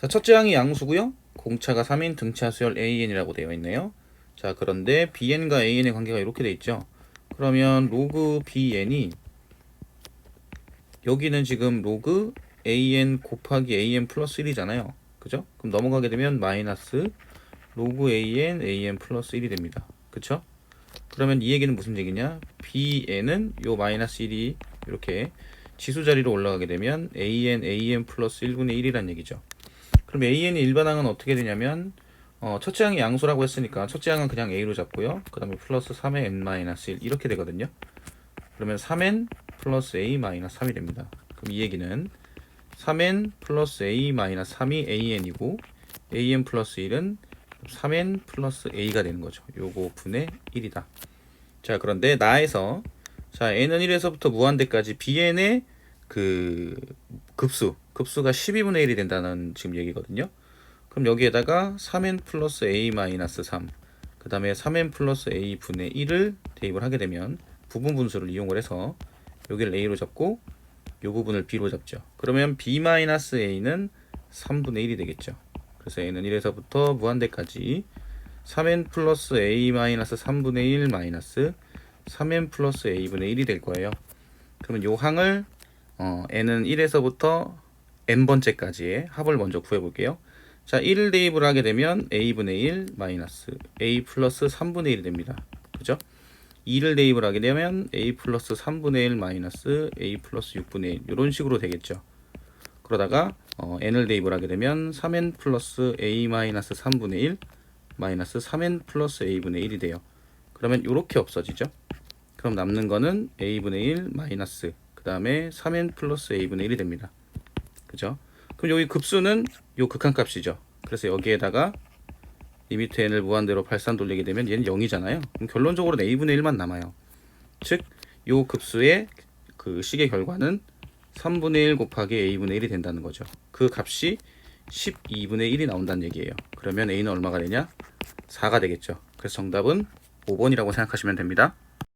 자, 첫째 항이 양수고요. 공차가 3인 등차 수열 AN이라고 되어 있네요. 자, 그런데 BN과 AN의 관계가 이렇게 돼 있죠. 그러면 로그 BN이 여기는 지금 로그 AN 곱하기 AN 플러스 1이잖아요. 그죠? 그럼 넘어가게 되면 마이너스 로그 AN AN 플러스 1이 됩니다. 그쵸? 그러면 이 얘기는 무슨 얘기냐? BN은 요 마이너스 1이 이렇게 지수 자리로 올라가게 되면 AN AN 플러스 1분의 1이란 얘기죠. 그럼 AN의 일반항은 어떻게 되냐면 어, 첫째 항이 양수라고 했으니까 첫째 항은 그냥 A로 잡고요. 그 다음에 플러스 3의 N-1 이렇게 되거든요. 그러면 3N 플러스 A-3이 됩니다. 그럼 이 얘기는 3N 플러스 A-3이 AN이고 AN 플러스 1은 3N 플러스 A가 되는 거죠. 요거 분의 1이다. 자 그런데 나에서 자 N은 1에서부터 무한대까지 BN의 그 급수 급수가 12분의 1이 된다는 지금 얘기거든요. 그럼 여기에다가 3n 플러스 a 마이너스 3, 그 다음에 3n 플러스 a 분의 1을 대입을 하게 되면 부분 분수를 이용을 해서 여기를 a로 잡고 이 부분을 b로 잡죠. 그러면 b 마이너스 a는 3분의 1이 되겠죠. 그래서 a는 1에서부터 무한대까지 3n 플러스 a 마이너스 3분의 1 마이너스 3n 플러스 a분의 1이 될 거예요. 그러면 요 항을 어, n은 1에서부터 n번째까지의 합을 먼저 구해볼게요. 자, 1을 대입을 하게 되면 a분의 1 마이너스 a 플러스 3분의 1이 됩니다. 그죠? 2를 대입을 하게 되면 a 플러스 3분의 1 마이너스 a 플러스 6분의 1 이런 식으로 되겠죠. 그러다가 어, n을 대입을 하게 되면 3n 플러스 a 마이너스 3분의 1 마이너스 3n 플러스 a분의 1이 돼요. 그러면 이렇게 없어지죠. 그럼 남는 거는 a분의 1 마이너스 그 다음에 3n 플러스 a분의 1이 됩니다. 그죠? 그럼 여기 급수는 요 극한값이죠. 그래서 여기에다가 리미트 n을 무한대로 발산 돌리게 되면 얘는 0이잖아요. 그럼 결론적으로는 a분의 1만 남아요. 즉, 요 급수의 그 식의 결과는 3분의 1 곱하기 a분의 1이 된다는 거죠. 그 값이 12분의 1이 나온다는 얘기예요. 그러면 a는 얼마가 되냐? 4가 되겠죠. 그래서 정답은 5번이라고 생각하시면 됩니다.